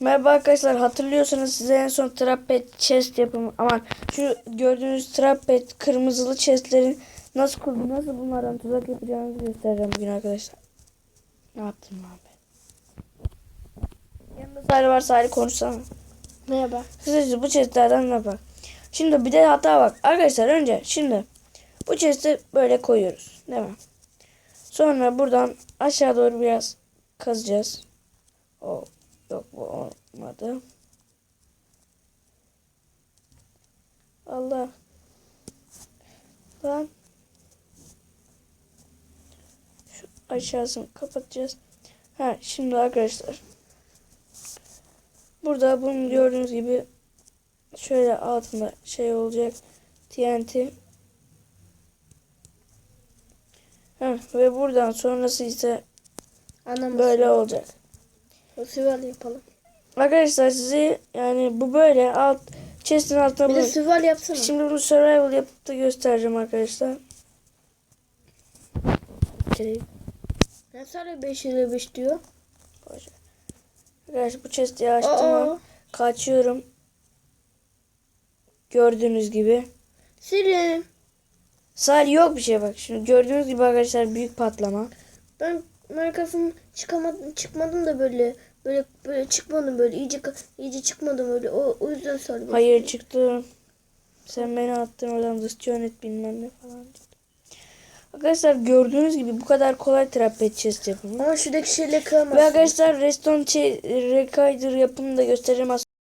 Merhaba arkadaşlar hatırlıyorsanız size en son trapet chest yapımı aman şu gördüğünüz trapet kırmızılı chestlerin nasıl kurdu nasıl bunlardan tuzak yapacağınızı göstereceğim bugün arkadaşlar. Ne yaptım abi? Yanında Salih var Salih konuşsana. Merhaba. Kısacası bu chestlerden ne bak. Şimdi bir de hata bak. Arkadaşlar önce şimdi bu chest'i böyle koyuyoruz. Değil mi? Sonra buradan aşağı doğru biraz kazacağız. O yok bu olmadı. Allah. Lan. Şu aşağısını kapatacağız. Ha şimdi arkadaşlar. Burada bunu gördüğünüz gibi şöyle altında şey olacak. TNT. Ha, ve buradan sonrası ise Anam böyle olacak. Süval yapalım. Arkadaşlar sizi yani bu böyle alt chest'in altına Bir de süval yapsana. Şimdi bunu survival yapıp da göstereceğim arkadaşlar. Ne sarı 5 ile 5 diyor? Arkadaşlar bu chest'i açtım. Aa, Kaçıyorum. Gördüğünüz gibi. Selim. Sadece yok bir şey bak. Şimdi gördüğünüz gibi arkadaşlar büyük patlama. Ben Minecraft'ın çıkamadım, çıkmadım da böyle böyle böyle çıkmadım böyle iyice iyice çıkmadım öyle. O, o yüzden sarı. Hayır çıktı. Sen beni attın oradan dışçı yönet bilmem ne falan. Arkadaşlar gördüğünüz gibi bu kadar kolay trapez chest yapımı. Ama şuradaki şeyle Ve kıramazsın. arkadaşlar Redstone Rekider yapımını da göstereceğim az